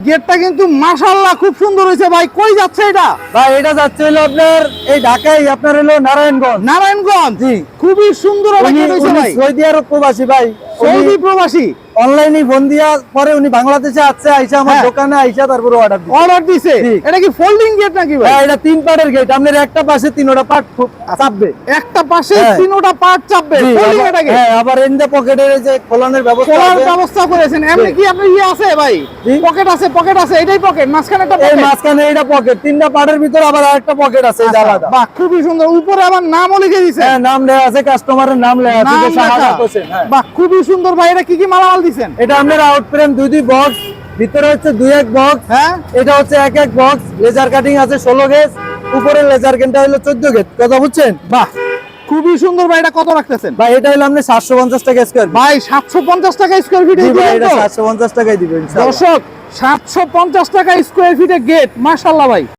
গেটটা কিন্তু মাশাল্লাহ খুব সুন্দর হয়েছে ভাই। কই যাচ্ছে এটা? ভাই এটা যাচ্ছে হলো আপনার এই ঢাকায় আপনার হলো নারায়ণগঞ্জ। নারায়ণগঞ্জ? জি। খুবই সুন্দর ভাই। সৌদি আরব প্রবাসী ভাই। সৌদি প্রবাসী? অনলাইনে ফোন দিয়া পরে উনি বাংলাদেশে আসছে আইসা আমার হ্যাঁ। দোকানে আইসা তারপরে অর্ডার দিচ্ছে অর্ডার দিছে? এটা কি ফোল্ডিং গেট নাকি ভাই? হ্যাঁ এটা তিন পাটের গেট আপনার একটা পাশে তিনোটা পাট চাপবে। একটা পাশে হ্যাঁ। তিনটা পার্ট চাপবে। ফোল্ডিং এটা গেট হ্যাঁ আবার এন পকেটের যে খোলানোর ব্যবস্থা আছে। ব্যবস্থা করেছেন। এমনি কি আপনার ইয়ে আছে ভাই? পকেট আছে পকেট আছে এটাই পকেট মাঝখানে একটা এই পকেট মাঝখানে এইটা পকেট তিনটা পাটের ভিতরে আবার আরেকটা পকেট আছে এই আলাদা। বাহ খুবই সুন্দর। উপরে আবার নামও লিখে দিছে। হ্যাঁ নাম লেখা আছে কাস্টমারের নাম লেখা আছে নাম যে লেখা। শাহাদাত হ্যাঁ। বাহ খুবই সুন্দর ভাই। এটা কি কি মালামাল দিছেন? এটা আপনার আউট ফ্রেম দুই দুই বক্স ভিতরে হচ্ছে দুই এক বক্স হ্যাঁ? এটা হচ্ছে এক এক বক্স লেজার কাটিং আছে ষোলো গেজ উপরে লেজার কেনটা হলো চোদ্দ গেজ কথা বুঝছেন? বাহ খুবই সুন্দর ভাই এটা কত রাখতেছেন? ভাই এটা হলো আপনি সাতশো পঞ্চাশ টাকা স্কোয়ার ভাই সাতশো পঞ্চাশ টাকা স্কোয়ার ফিট সাতশো পঞ্চাশ টাকায় দিবেন দর্শক সাতশো পঞ্চাশ টাকা স্কোয়ার ফিটে গেট মাশাল্লাহ ভাই।